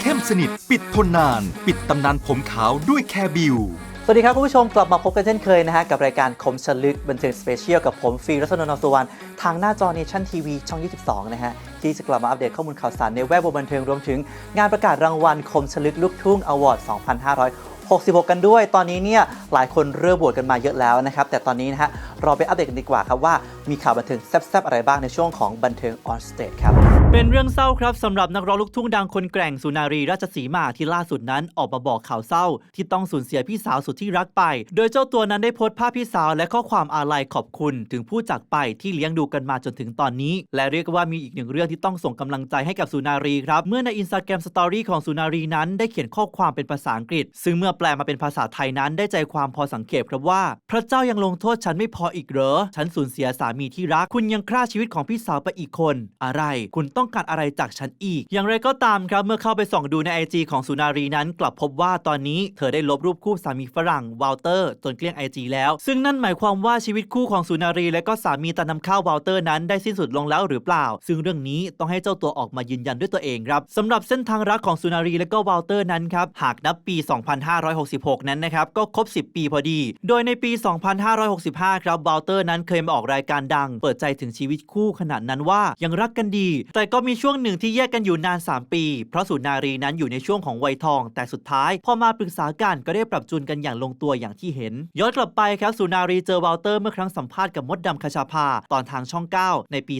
เข้มสนิท ปิดทนนาน ปิดตำนานผมขาวด้วยแคร์บิวสวัสดีครับคุณผู้ชมกลับมาพบกันเช่นเคยนะฮะ กับรายการคมชลึกบันเทิงสเปเชียลกับผมฟีรัศนนท์สุวรรณทางหน้าจอเนชั่นทีวีช่อง 22 นะฮะ ที่จะกลับมาอัปเดตข้อมูลข่าวสารในแวดวงบันเทิงรวมถึงงานประกาศรางวัลคมชลึกลูกทุ่งอวอร์ด 2566 กันด้วย ตอนนี้เนี่ยหลายคนเริ่มโหวตกันมาเยอะแล้วนะครับ แต่ตอนนี้นะฮะเราไปอัปเดตกันดีกว่าครับว่ามีข่าวบันเทิงแซ่บๆอะไรบ้างในช่วงของบันเทิงออนสเตจครับ เป็นเรื่องเศร้าครับสำหรับนักร้องลูกทุ่งดังคนแกร่งสุนารีราชสีมาที่ล่าสุดนั้นออกมาบอกข่าวเศร้า ที่ต้องสูญเสียพี่สาวสุดที่รักไป โดยเจ้าตัวนั้นได้โพสต์ภาพพี่สาวและข้อความอาลัยขอบคุณ ถึงผู้จากไปที่เลี้ยงดูกันมาจนถึงตอนนี้ และเรียกว่ามีอีกหนึ่งเรื่องที่ต้องส่งกำลังใจให้กับสุนารีครับ เมื่อในอินสตาแกรมสตอรี่ของสุนารีนั้นได้เขียนข้อความเป็นภาษาอังกฤษ ซึ่งเมื่อแปลมาเป็นภาษาไทยนั้นได้ใจความพอสังเกตครับว่า พระเจ้ายังลงโทษฉันไม่พออีกเหรอฉันสูญเสียสามีที่รัก คุณยังฆ่าชีวิตของพี่สาวไปอีกคน อะไรคุณต้องการอะไรจากฉันอีก อย่างไรก็ตามครับเมื่อเข้าไปส่องดูในไอจของสุนารีนั้น กลับพบว่าตอนนี้เธอได้ลบรูปคู่สามีฝรั่งวอลเตอร์จนเกลี้ยงไอจแล้ว ซึ่งนั่นหมายความว่าชีวิตคู่ของสุนารีและก็สามีตานำข้าววอลเตอร์นั้นได้สิ้นสุดลงแล้วหรือเปล่า ซึ่งเรื่องนี้ต้องให้เจ้าตัวออกมายืนยันด้วยตัวเองครับสำหรับเส้นทางรักของสุนารีและก็วอลเตอร์นั้นครับหากนับปี 2566 นั้นนะครับก็ครบ 10 ปีพอดี โดยในปี 2565 ครับวอลเตอร์นั้นเคยมาออกรายการดัง เปิดใจถึงชีวิตคู่ขนาดนั้นว่ายังรักกันดี แต่ก็มีช่วงหนึ่งที่แยกกันอยู่นาน 3 ปี เพราะสุนารีนั้นอยู่ในช่วงของวัยทอง แต่สุดท้าย พอมาปรึกษากันก็ได้ปรับจูนกันอย่างลงตัวอย่างที่เห็น ย้อนกลับไปครับสุนารีเจอวอลเตอร์เมื่อครั้งสัมภาษณ์กับมดดำคชาภาตอนทางช่อง 9 ในปี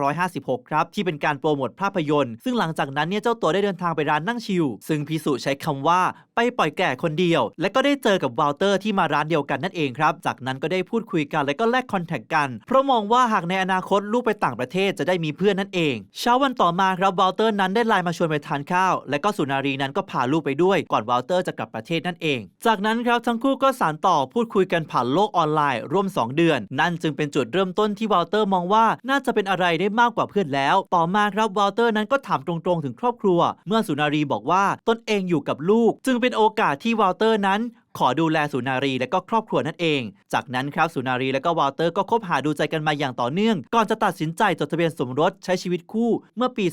2556 ครับ ที่เป็นการโปรโมทภาพยนตร์ ซึ่งหลังจากนั้นเนี่ยเจ้าตัวได้เดินทางไปร้านนั่งชิลซึ่งพิสุใช้คำว่าไปปล่อยแก่คนเดียว และก็ได้เจอกับวอลเตอร์ที่มาร้านเดียวกันนั่นเองครับ จากนั้นก็ได้พูดคุยกันและก็แลกคอนแทคกัน เพราะมองว่าหากในอนาคตลูกไปต่างประเทศจะได้มีเพื่อนนั่นเองเช้าวันต่อมาครับวอลเตอร์นั้นได้ไลน์มาชวนไปทานข้าว และก็สุนารีนั้นก็พาลูกไปด้วยก่อนวอลเตอร์จะกลับประเทศนั่นเอง จากนั้นครับทั้งคู่ก็สานต่อพูดคุยกันผ่านโลกออนไลน์ร่วม 2 เดือน นั่นจึงเป็นจุดเริ่มต้นที่วอลเตอร์มองว่าน่าจะเป็นอะไรได้มากกว่าเพื่อนแล้ว ต่อมาครับวอลเตอร์นั้นก็ถามตรงๆ ถึงครอบครัว เมื่อสุนารีบอกว่าตนเองอยู่กับลูก จึงเป็นโอกาสที่วอลเตอร์นั้น ขอดูแลสุนารีและก็ครอบครัวนั่นเอง จากนั้นครับสุนารีและก็วอลเตอร์ก็คบหาดูใจกันมาอย่างต่อเนื่อง ก่อนจะตัดสินใจจดทะเบียนสมรสใช้ชีวิตคู่เมื่อปี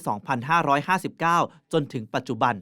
2559 จนถึงปัจจุบัน